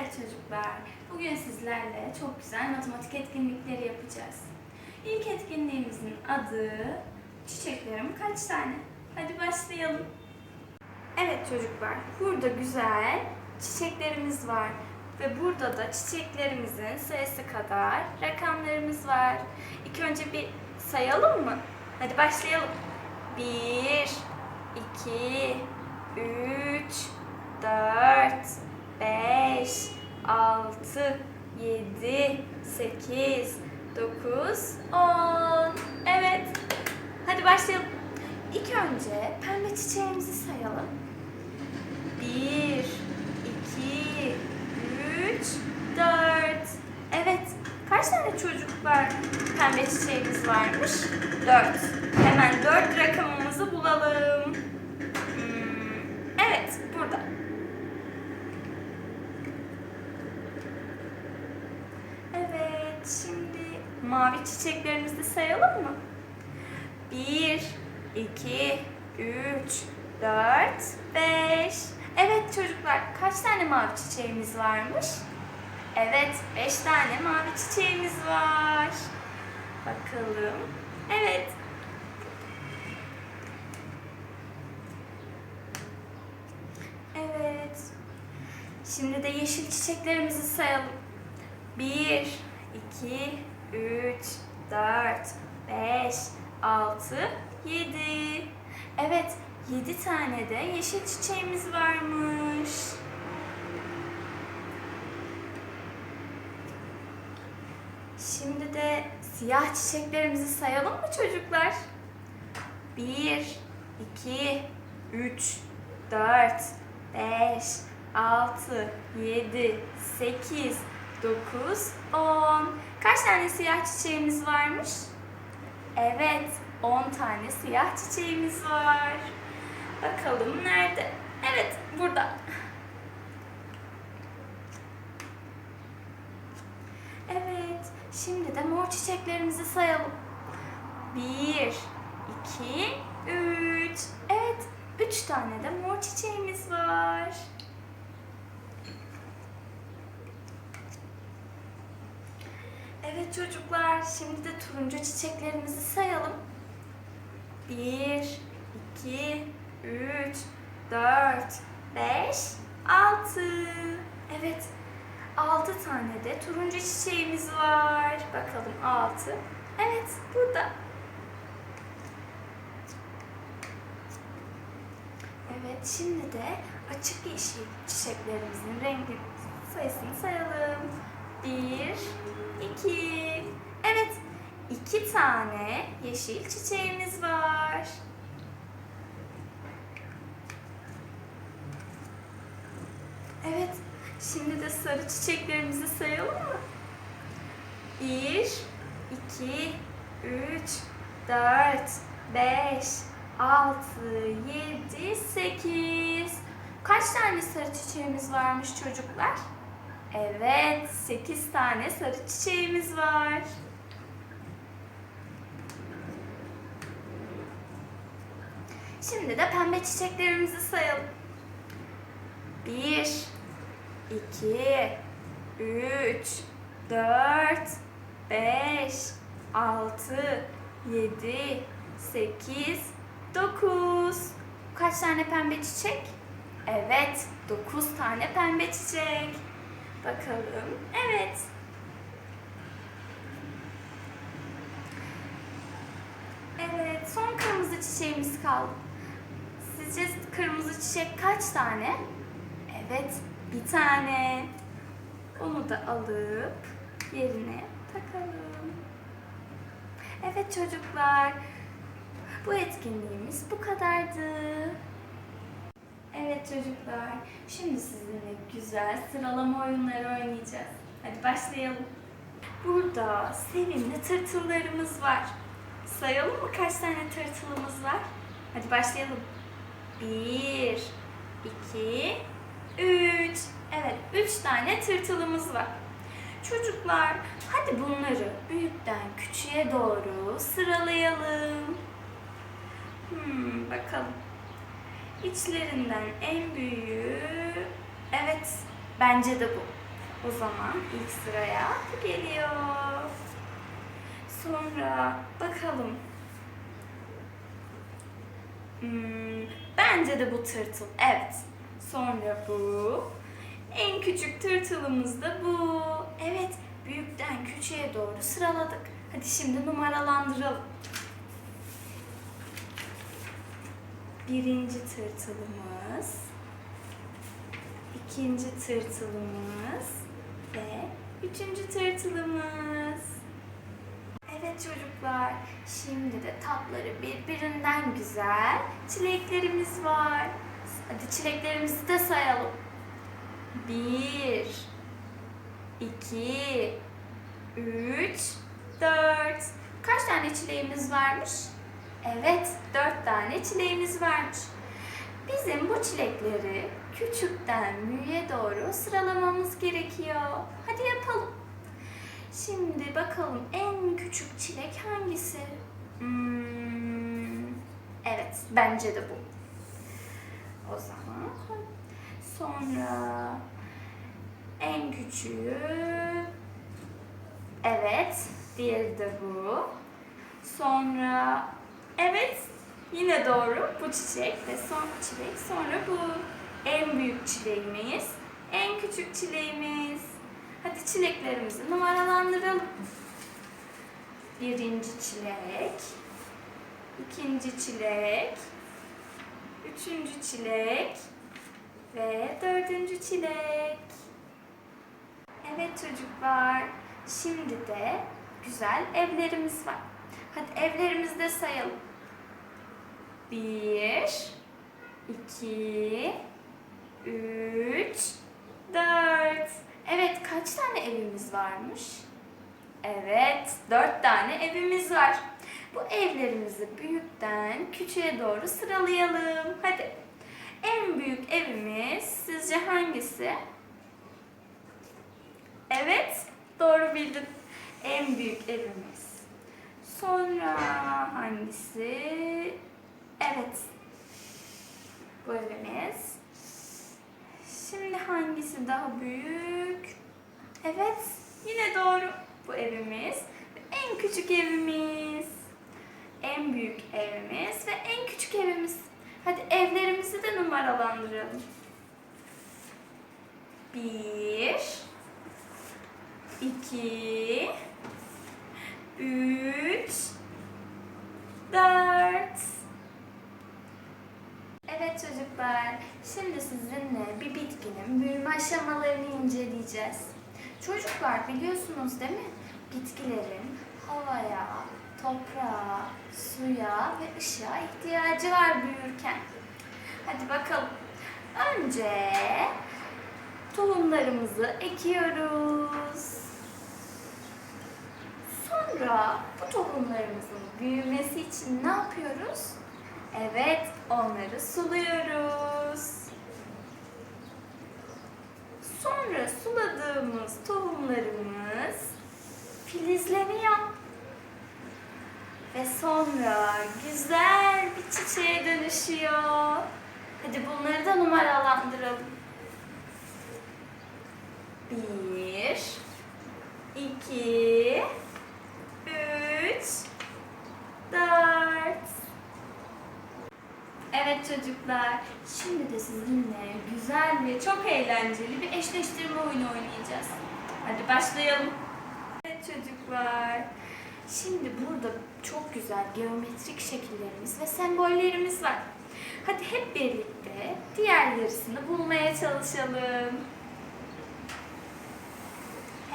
Evet çocuklar, bugün sizlerle çok güzel matematik etkinlikleri yapacağız. İlk etkinliğimizin adı Çiçeklerim kaç tane? Hadi başlayalım. Evet çocuklar, burada güzel çiçeklerimiz var. Ve burada da çiçeklerimizin sayısı kadar rakamlarımız var. İlk önce bir sayalım mı? Hadi başlayalım. 1, 2, 8, 9, 10. Evet. Hadi başlayalım. İlk önce pembe çiçeğimizi sayalım. 1, 2, 3, 4. Evet. Kaç tane çocuklar pembe çiçeğimiz varmış? 4. Hemen 4 rakamımızı bulalım. Hmm, Evet, burada. Evet, şimdi mavi çiçeklerimizi sayalım mı? 1, 2, 3, 4, 5. Evet çocuklar, kaç tane mavi çiçeğimiz varmış? Evet, 5 tane mavi çiçeğimiz var. Bakalım. Evet. Evet. Şimdi de yeşil çiçeklerimizi sayalım. 1, 2, 3, 4, 5, 6, 7. Evet, 7 tane de yeşil çiçeğimiz varmış. Şimdi de siyah çiçeklerimizi sayalım mı çocuklar? 1, 2, 3, 4, 5, 6, 7, 8, 9, 10. Kaç tane siyah çiçeğimiz varmış? Evet, 10 tane siyah çiçeğimiz var. Bakalım nerede? Evet, burada. Evet, şimdi de mor çiçeklerimizi sayalım. 1, 2, 3. Evet, 3 tane de mor çiçeğimiz var. Evet çocuklar, şimdi de turuncu çiçeklerimizi sayalım. 1, 2, 3, 4, 5, 6. Evet, 6 tane de turuncu çiçeğimiz var. Bakalım 6. Evet, burada. Evet, şimdi de açık yeşil çiçeklerimizin rengi sayısını sayalım. 1, 2. Evet, 2 tane yeşil çiçeğimiz var. Evet, şimdi de sarı çiçeklerimizi sayalım mı? 1, 2, 3, 4, 5, 6, 7, 8. Kaç tane sarı çiçeğimiz varmış çocuklar? Evet, 8 tane sarı çiçeğimiz var. Şimdi de pembe çiçeklerimizi sayalım. 1, 2, 3, 4, 5, 6, 7, 8, 9. Kaç tane pembe çiçek? Evet, 9 tane pembe çiçek. Bakalım. Evet. Evet, son kırmızı çiçeğimiz kaldı. Sizce kırmızı çiçek kaç tane? Evet, bir tane. Onu da alıp yerine takalım. Evet çocuklar, bu etkinliğimiz bu kadardı. Evet çocuklar, şimdi sizinle güzel sıralama oyunları oynayacağız. Hadi başlayalım. Burada sevimli tırtıllarımız var. Sayalım mı kaç tane tırtılımız var? Hadi başlayalım. Bir, iki, üç. Evet, üç tane tırtılımız var. Çocuklar, hadi bunları büyükten küçüğe doğru sıralayalım. Hmm, bakalım. İçlerinden en büyüğü, evet bence de bu. O zaman ilk sıraya geliyor. Sonra bakalım. Hmm, bence de bu tırtıl. Evet. Sonra bu. En küçük tırtılımız da bu. Evet, büyükten küçüğe doğru sıraladık. Hadi şimdi numaralandıralım. Birinci tırtılımız, ikinci tırtılımız ve üçüncü tırtılımız. Evet çocuklar, şimdi de tatları birbirinden güzel çileklerimiz var. Hadi çileklerimizi de sayalım. Bir, iki, üç, dört. Kaç tane çileğimiz varmış? Evet, dört tane çileğimiz varmış. Bizim bu çilekleri küçükten büyüğe doğru sıralamamız gerekiyor. Hadi yapalım. Şimdi bakalım en küçük çilek hangisi? Hmm, evet, bence de bu. O zaman sonra en küçüğü evet, diğeri de bu. Sonra evet, yine doğru bu çiçek ve son çilek. Sonra bu en büyük çileğimiz, en küçük çileğimiz. Hadi çileklerimizi numaralandıralım. Birinci çilek, ikinci çilek, üçüncü çilek ve dördüncü çilek. Evet çocuklar, şimdi de güzel evlerimiz var. Hadi evlerimizi de sayalım. Bir, iki, üç, dört. Evet, kaç tane evimiz varmış? Evet, dört tane evimiz var. Bu evlerimizi büyükten küçüğe doğru sıralayalım. Hadi. En büyük evimiz sizce hangisi? Evet, doğru bildin. En büyük evimiz. Sonra hangisi? Evet. Bu evimiz. Şimdi hangisi daha büyük? Evet, yine doğru. Bu evimiz. En küçük evimiz. En büyük evimiz ve en küçük evimiz. Hadi evlerimizi de numaralandıralım. Bir, iki, üç, dört. Evet çocuklar, şimdi sizinle bir bitkinin büyüme aşamalarını inceleyeceğiz. Çocuklar biliyorsunuz değil mi? Bitkilerin havaya, toprağa, suya ve ışığa ihtiyacı var büyürken. Hadi bakalım. Önce tohumlarımızı ekiyoruz. Sonra bu tohumlarımızın büyümesi için ne yapıyoruz? Evet, onları suluyoruz. Sonra suladığımız tohumlarımız filizleniyor. Ve sonra güzel bir çiçeğe dönüşüyor. Hadi bunları da numaralandıralım. Bir, iki, üç, dört. Evet çocuklar, şimdi de sizinle güzel ve çok eğlenceli bir eşleştirme oyunu oynayacağız. Hadi başlayalım. Evet çocuklar, şimdi burada çok güzel geometrik şekillerimiz ve sembollerimiz var. Hadi hep birlikte diğer yarısını bulmaya çalışalım.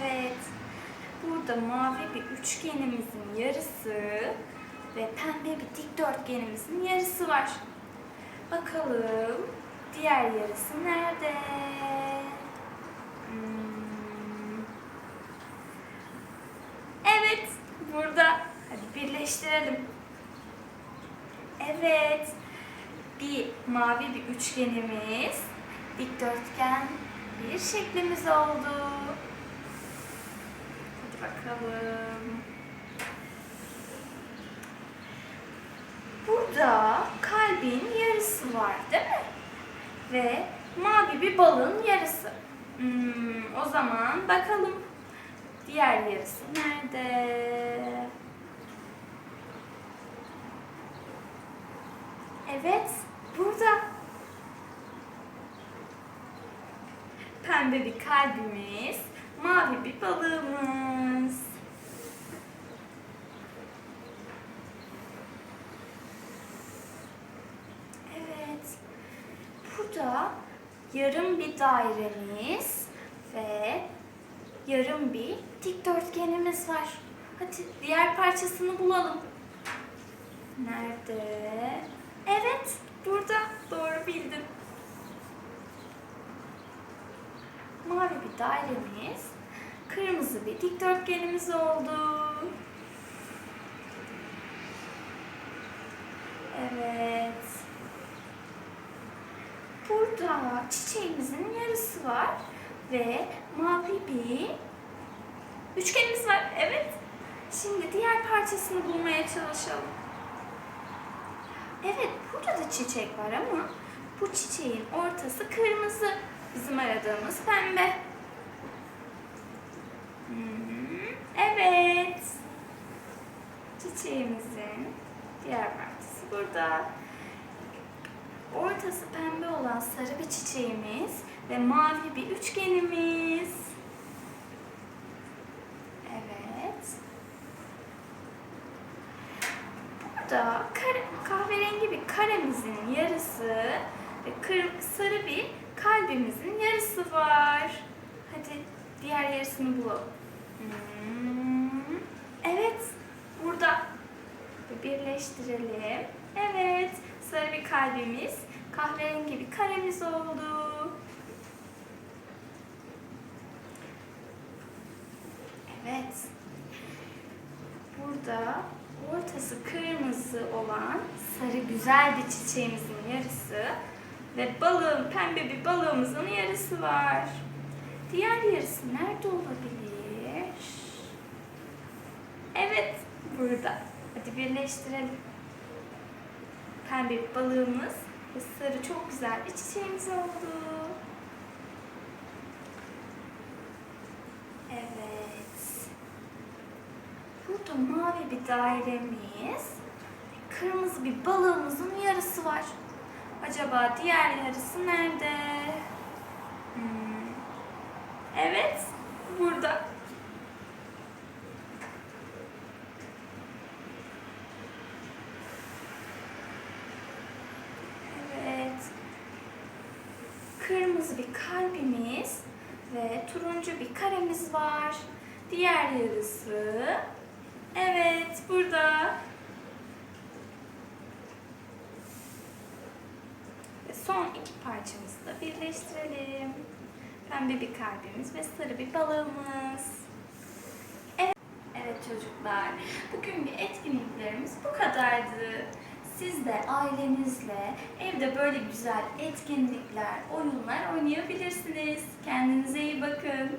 Evet, burada mavi bir üçgenimizin yarısı ve pembe bir dikdörtgenimizin yarısı var. Bakalım diğer yarısı nerede? Hmm. Evet, burada. Hadi birleştirelim. Evet, bir mavi bir üçgenimiz, dikdörtgen bir şeklimiz oldu. Hadi bakalım. Burada kalbin yarısı var değil mi? Ve mavi bir balın yarısı. Hmm, O zaman bakalım. Diğer yarısı nerede? Evet, burada. Pembe bir kalbimiz, mavi bir balığımız. Evet. Burada yarım bir dairemiz ve yarım bir dikdörtgenimiz var. Hadi diğer parçasını bulalım. Nerede? Evet, burada. Doğru bildin. Mavi bir dairemiz, kırmızı bir dikdörtgenimiz oldu. Evet. Burada çiçeğimizin yarısı var ve mavi bir üçgenimiz var. Evet. Şimdi diğer parçasını bulmaya çalışalım. Evet, burada da çiçek var ama bu çiçeğin ortası kırmızı. Bizim aradığımız pembe. Evet. Çiçeğimizin diğer parçası burada. Ortası pembe olan sarı bir çiçeğimiz ve mavi bir üçgenimiz. Evet. Burada kare, kahverengi bir karemizin yarısı ve kır, sarı bir kalbimizin yarısı var. Hadi diğer yarısını bulalım. Hmm, Evet, burada. Birleştirelim. Evet, sarı bir kalbimiz, kahverengi bir karemiz oldu. Evet. Burada ortası kırmızı olan sarı güzel bir çiçeğimizin yarısı ve balığın pembe bir balığımızın yarısı var. Diğer yarısı nerede olabilir? Evet, burada. Hadi birleştirelim. Pembe bir balığımız sarı çok güzel bir çiçeğimiz oldu. Evet. Burada mavi bir dairemiz, kırmızı bir balığımızın yarısı var. Acaba diğer yarısı nerede? Hmm. Evet, burada. Evet. Kırmızı bir kalbimiz ve turuncu bir karemiz var. Diğer yarısı. Evet, burada. Ve son iki parçamızı da birleştirelim. Pembe bir kalbimiz ve sarı bir balığımız. Evet, evet çocuklar. Bugünkü etkinliklerimiz bu kadardı. Siz de ailenizle evde böyle güzel etkinlikler, oyunlar oynayabilirsiniz. Kendinize iyi bakın.